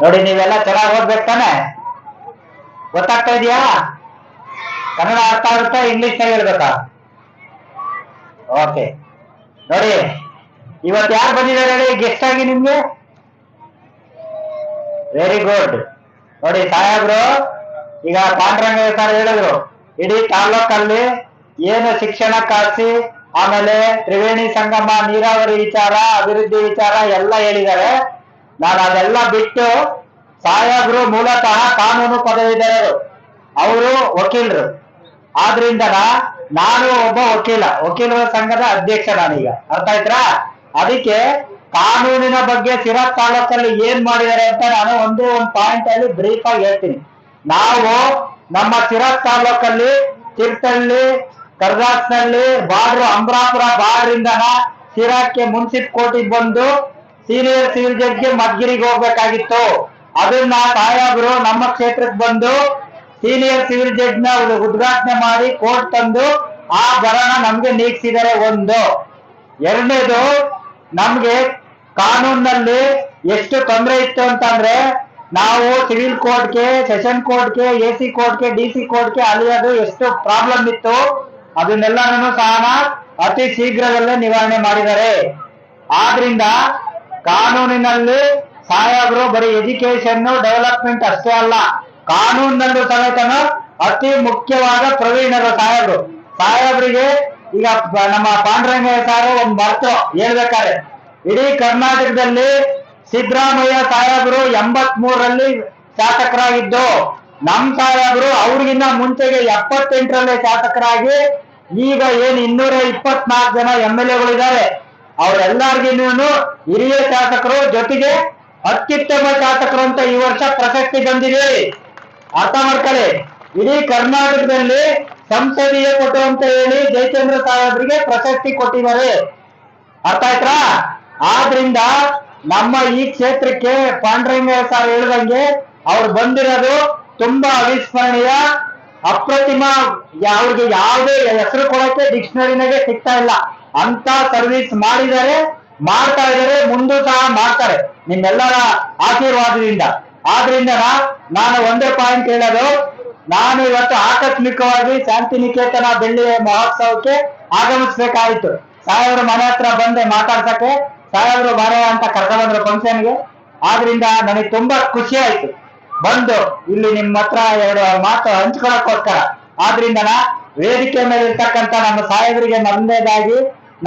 ನೋಡಿ, ನೀವೆಲ್ಲ ಚೆನ್ನಾಗಿ ಓದ್ಬೇಕು ತಾನೆ? ಗೊತ್ತಾಗ್ತಾ ಇದೆಯಾ? ಕನ್ನಡ ಅರ್ಥ ಆಗುತ್ತಾ ಇಂಗ್ಲಿಷ್ ಹೇಳ್ಬೇಕಾ? ಓಕೆ ನೋಡಿ, ಇವತ್ತು ಯಾರು ಬಂದಿದ್ದಾರೆ ಹೇಳಿ ಗೆಸ್ಟ್ ಆಗಿ ನಿಮ್ಗೆ? ವೆರಿ ಗುಡ್ ನೋಡಿ ಸಾಹೇಬ್ರು ಈಗ ಪಾಂಡ್ರಂಗ ಸರ್ ಹೇಳಿದ್ರು. ಇಡೀ ತಾಲ್ಲೂಕಲ್ಲಿ ಏನು ಶಿಕ್ಷಣ ಕಾಸಿ ಆಮೇಲೆ ತ್ರಿವೇಣಿ ಸಂಗಮ, ನೀರಾವರಿ ವಿಚಾರ, ಅಭಿವೃದ್ಧಿ ವಿಚಾರ ಎಲ್ಲ ಹೇಳಿದ್ದಾರೆ. ನಾನು ಅದೆಲ್ಲ ಬಿಟ್ಟು ಸಾಹೇಬ್ರು ಮೂಲತಃ ಕಾನೂನು ಪದವೀಧರರು ಅವರು ವಕೀಲರು. ಆದ್ರಿಂದ ನಾನು ಒಬ್ಬ ವಕೀಲ. ವಕೀಲರ ಸಂಘದ ಅಧ್ಯಕ್ಷ ನಾನೀಗ. ಅರ್ಥ ಆಯ್ತಾ ಅದಕ್ಕೆ ಕಾನೂನಿನ ಬಗ್ಗೆ ಸಿರಾ ತಾಲೂಕಲ್ಲಿ ಏನ್ ಮಾಡಿದ್ದಾರೆ ಅಂತ ನಾನು ಒಂದು ಒಂದು ಪಾಯಿಂಟ್ ಅಲ್ಲಿ ಬ್ರೀಫ್ ಆಗಿ ಹೇಳ್ತೀನಿ. ನಾವು ನಮ್ಮ ಸಿರಾ ತಾಲೂಕಲ್ಲಿ ತೀರ್ಥಹಳ್ಳಿ ಕರ್ದಾಸ್ನಲ್ಲಿ ಬಾರ್ಡ್ರು ಅಮರಾಪುರ ಬಾರ್ಡ್ರಿಂದ ಸಿರಾಕ್ಕೆ ಮುನ್ಸಿಪ್ ಕೋರ್ಟಿಗೆ ಬಂದು ಸೀನಿಯರ್ ಸಿವಿಲ್ ಜಡ್ಜ್ಗೆ ಮದ್ಗಿರಿಗೆ ಹೋಗ್ಬೇಕಾಗಿತ್ತು. ಅದನ್ನ ತಾಯಾಬ್ರು ನಮ್ಮ ಕ್ಷೇತ್ರಕ್ಕೆ ಬಂದು ಸೀನಿಯರ್ ಸಿವಿಲ್ ಜಡ್ಜ್ನ ಉದ್ಘಾಟನೆ ಮಾಡಿ ಕೋರ್ಟ್ ತಂದು ಆ ಬರಣ ನಮ್ಗೆ ನೀಗಿಸಿದರೆ ಒಂದು. ಎರಡನೇದು ನಮ್ಗೆ ಕಾನೂನಲ್ಲಿ ಎಷ್ಟು ತೊಂದರೆ ಇತ್ತು ಅಂತಂದ್ರೆ ನಾವು ಸಿವಿಲ್ ಕೋರ್ಟ್ಗೆ, ಸೆಷನ್ ಕೋರ್ಟ್ಗೆ, ಎ ಸಿ ಕೋರ್ಟ್ಗೆ, ಡಿ ಸಿ ಕೋರ್ಟ್ಗೆ ಅಲಿಯೋದು ಎಷ್ಟು ಪ್ರಾಬ್ಲಮ್ ಇತ್ತು, ಅದನ್ನೆಲ್ಲಾನು ಸಹ ಅತಿ ಶೀಘ್ರದಲ್ಲೇ ನಿವಾರಣೆ ಮಾಡಿದ್ದಾರೆ. ಆದ್ರಿಂದ ಕಾನೂನಿನಲ್ಲಿ ಸಾಹೇಬರು ಬರೀ ಎಜುಕೇಶನ್ ಡೆವಲಪ್ಮೆಂಟ್ ಅಷ್ಟೇ ಅಲ್ಲ, ಕಾನೂನಿನಲ್ಲೂ ಸಮೇತ ಅತಿ ಮುಖ್ಯವಾದ ಪ್ರವೀಣರು ಸಾಹೇಬರು. ಸಾಹೇಬರಿಗೆ ಈಗ ನಮ್ಮ ಪಾಂಡುರಂಗಯ್ಯ ಸಾರು ಒಂದು ಮರ್ತು ಹೇಳ್ಬೇಕಾದ್ರೆ, ಇಡೀ ಕರ್ನಾಟಕದಲ್ಲಿ ಸಿದ್ದರಾಮಯ್ಯ ಸಾಹೇಬರು ಎಂಬತ್ ಮೂರರಲ್ಲಿ ಶಾಸಕರಾಗಿದ್ದು, ನಮ್ ಸಾಹೇಬರು ಅವ್ರಿಗಿನ್ನ ಮುಂಚೆಗೆ ಎಪ್ಪತ್ತೆಂಟರಲ್ಲೇ ಶಾಸಕರಾಗಿ, ಈಗ ಏನ್ ಇನ್ನೂರ ಇಪ್ಪತ್ನಾಲ್ಕು ಜನ ಎಂ ಎಲ್ ಎಗಳಿದ್ದಾರೆ. ಅವರೆಲ್ಲರಿಗಿನ್ನೂ ಹಿರಿಯ ಶಾಸಕರು ಜೊತೆಗೆ ಅತ್ಯುತ್ತಮ ಶಾಸಕರು ಅಂತ ಈ ವರ್ಷ ಪ್ರಶಸ್ತಿ ಬಂದಿದೆ. ಅರ್ಥ ಮಾಡ್ಕೊಳ್ಳಿ. ಇಡೀ ಕರ್ನಾಟಕದಲ್ಲಿ ಸಂಸದೀಯ ಕೊಟ್ಟು ಅಂತ ಹೇಳಿ ಜಯಚಂದ್ರ ಸಾಹೇಬ್ರಿಗೆ ಪ್ರಶಸ್ತಿ ಕೊಟ್ಟಿದ್ದಾರೆ. ಅರ್ಥ ಆಯ್ತಾ? ಆದ್ರಿಂದ ನಮ್ಮ ಈ ಕ್ಷೇತ್ರಕ್ಕೆ ಪಾಂಡುರಂಗ ಸರ್ ಹೇಳ್ದಂಗೆ ಅವ್ರು ಬಂದಿರೋದು ತುಂಬಾ ಅವಿಸ್ಮರಣೀಯ. ಅಪ್ರತಿಮ ಅವ್ರಿಗೆ ಯಾವುದೇ ಹೆಸರು ಕೊಡಕ್ಕೆ ಡಿಕ್ಷನರಿನಾಗೆ ಸಿಗ್ತಾ ಇಲ್ಲ. ಅಂತ ಸರ್ವಿಸ್ ಮಾಡಿದ್ದಾರೆ ಮಾಡ್ತಾ ಇದ್ದಾರೆ ಮುಂದೂ ಸಹ ಮಾಡ್ತಾರೆ. ನಿಮ್ಮೆಲ್ಲರ ಆಶೀರ್ವಾದದಿಂದ. ಆದ್ರಿಂದ ನಾನು ಒಂದೇ ಪಾಯಿಂಟ್ ಹೇಳೋದು, ನಾನು ಇವತ್ತು ಆಕಸ್ಮಿಕವಾಗಿ ಶಾಂತಿ ನಿಕೇತನ ಬೆಳ್ಳಿ ಮಹೋತ್ಸವಕ್ಕೆ ಆಗಮಿಸ್ಬೇಕಾಯ್ತು. ಸಾಹೇಬ್ರ ಮನೆ ಹತ್ರ ಬಂದೆ ಮಾತಾಡ್ಸಕ್ಕೆ. ಸಾಹೇಬ್ರು ಬಾರೆ ಅಂತ ಕರ್ಕೊಂಡ್ರು ಫಂಕ್ಷನ್ಗೆ. ಆದ್ರಿಂದ ನನಗೆ ತುಂಬಾ ಖುಷಿ ಆಯ್ತು. ಬಂದು ಇಲ್ಲಿ ನಿಮ್ಮ ಹತ್ರ ಎರಡು ಮಾತು ಹಂಚ್ಕೊಳಕ್ಕೋಸ್ಕರ. ಆದ್ರಿಂದ ವೇದಿಕೆ ಮೇಲೆ ಇರ್ತಕ್ಕಂತ ನಮ್ಮ ಸಾಹೇಬರಿಗೆ ಮೊದಲನೇದಾಗಿ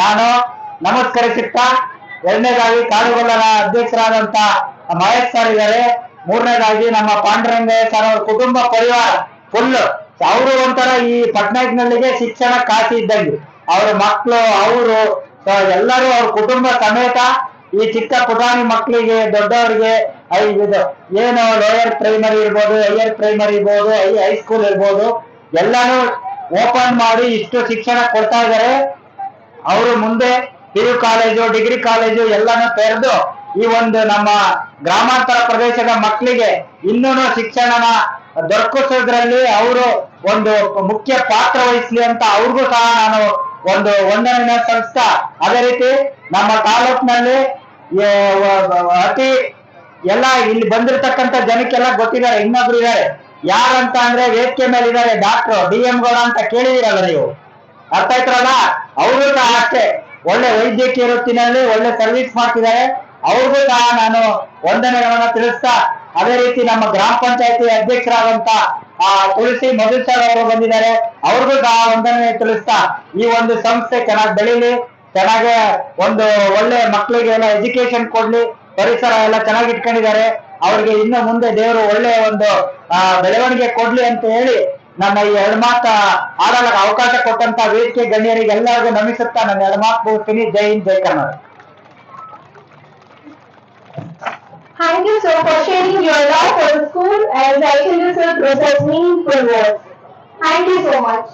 ನಾನು ನಮಸ್ಕರಿಸುತ್ತಾ, ಎರಡನೇದಾಗಿ ಕಾಡುಗೊಲ್ಲನ ಅಧ್ಯಕ್ಷರಾದಂತ ಮಹೇಶ್ ಸರ್ ಇದ್ದಾರೆ. ಮೂರನೇದಾಗಿ ನಮ್ಮ ಪಾಂಡುರಂಗಯ್ಯ ಸರ್ ಅವ್ರ ಕುಟುಂಬ ಪರಿವಾರ ಫುಲ್ ಅವರು ಒಂಥರ ಈ ಪಟ್ನಾಯಕ್ನಲ್ಲಿಗೆ ಶಿಕ್ಷಣ ಕಾಸಿ ಇದ್ದಂಗೆ. ಅವ್ರ ಮಕ್ಕಳು ಅವರು ಎಲ್ಲರೂ ಅವ್ರ ಕುಟುಂಬ ಸಮೇತ ಈ ಚಿಕ್ಕ ಪುಟಾಣಿ ಮಕ್ಕಳಿಗೆ, ದೊಡ್ಡವರಿಗೆ ಐದು ಏನು ಲೋಯರ್ ಪ್ರೈಮರಿ ಇರ್ಬೋದು ಹೈಯರ್ ಪ್ರೈಮರಿ ಇರ್ಬೋದು, ಹೈ ಹೈಸ್ಕೂಲ್ ಇರ್ಬೋದು, ಎಲ್ಲಾನು ಓಪನ್ ಮಾಡಿ ಇಷ್ಟು ಶಿಕ್ಷಣ ಕೊಡ್ತಾ ಇದ್ದಾರೆ. ಅವರು ಮುಂದೆ ಪಿಯು ಕಾಲೇಜು, ಡಿಗ್ರಿ ಕಾಲೇಜು ಎಲ್ಲಾನು ತೆರೆದು ಈ ಒಂದು ನಮ್ಮ ಗ್ರಾಮಾಂತರ ಪ್ರದೇಶದ ಮಕ್ಕಳಿಗೆ ಇನ್ನೂ ಶಿಕ್ಷಣನ ದೊರಕಿಸೋದ್ರಲ್ಲಿ ಅವರು ಒಂದು ಮುಖ್ಯ ಪಾತ್ರ ವಹಿಸ್ಲಿ ಅಂತ ಅವ್ರಿಗೂ ಸಹ ನಾನು ಒಂದು ವಂದನೆನ ಸಲ್ಲಿಸ್ತಾ ಅದೇ ರೀತಿ ನಮ್ಮ ತಾಲೂಕಿನಲ್ಲಿ ಅತಿ ಎಲ್ಲ ಇಲ್ಲಿ ಬಂದಿರತಕ್ಕಂತ ಜನಕ್ಕೆಲ್ಲ ಗೊತ್ತಿದ್ದಾರೆ, ಇನ್ನೊಬ್ರು ಇದ್ದಾರೆ. ಯಾರಂತ ಅಂದ್ರೆ ವೇದಿಕೆ ಮೇಲೆ ಇದ್ದಾರೆ ಡಾಕ್ಟರ್ ಡಿ ಎಂ ಗೌಡ ಅಂತ ಕೇಳಿದಿರಲ್ಲ ನೀವು? ಅರ್ಥ ಆಯ್ತರಲ್ಲ? ಅವರು ಸಹ ಅಷ್ಟೇ. ಒಳ್ಳೆ ವೈದ್ಯಕೀಯ ವೃತ್ತಿನಲ್ಲಿ ಒಳ್ಳೆ ಸರ್ವಿಸ್ ಮಾಡ್ತಿದ್ದಾರೆ. ಅವ್ರಿಗೂ ಸಹ ನಾನು ವಂದನೆಗಳನ್ನ ತಿಳಿಸ್ತಾ, ಅದೇ ರೀತಿ ನಮ್ಮ ಗ್ರಾಮ ಪಂಚಾಯತಿ ಅಧ್ಯಕ್ಷರಾದಂತ, ಆ, ತುಳಸಿ ಮಧುಸರ್ ಅವರು ಬಂದಿದ್ದಾರೆ. ಅವ್ರಿಗೂ ಸಹ ವಂದನೆ ತಿಳಿಸ್ತಾ, ಈ ಒಂದು ಸಂಸ್ಥೆ ಚೆನ್ನಾಗಿ ಬೆಳೀಲಿ. ಚೆನ್ನಾಗಿ ಒಂದು ಒಳ್ಳೆ ಮಕ್ಕಳಿಗೆ ಎಲ್ಲ ಎಜುಕೇಶನ್ ಕೊಡ್ಲಿ, ಪರಿಸರ ಎಲ್ಲ ಚೆನ್ನಾಗಿ ಇಟ್ಕೊಂಡಿದ್ದಾರೆ ಅವ್ರಿಗೆ ಇನ್ನು ಮುಂದೆ ದೇವರು ಒಳ್ಳೆ ಒಂದು ಬೆಳವಣಿಗೆ ಕೊಡ್ಲಿ ಅಂತ ಹೇಳಿ ನನ್ನ ಈ ಎರಡು ಮಾತ ಆಡಲು ಅವಕಾಶ ಕೊಟ್ಟಂತ ವೇದಿಕೆ ಗಣ್ಯರಿಗೆ ಎಲ್ಲರಿಗೂ ನಮಿಸುತ್ತಾ ನನ್ನ ಎರಡು ಮಾತು ಮುಗಿಸ್ತೀನಿ ಜೈ ಹಿಂದ್, ಜೈ Karnataka Thank you so for sharing your love for the school and can just process meaningful words. Thank you so much.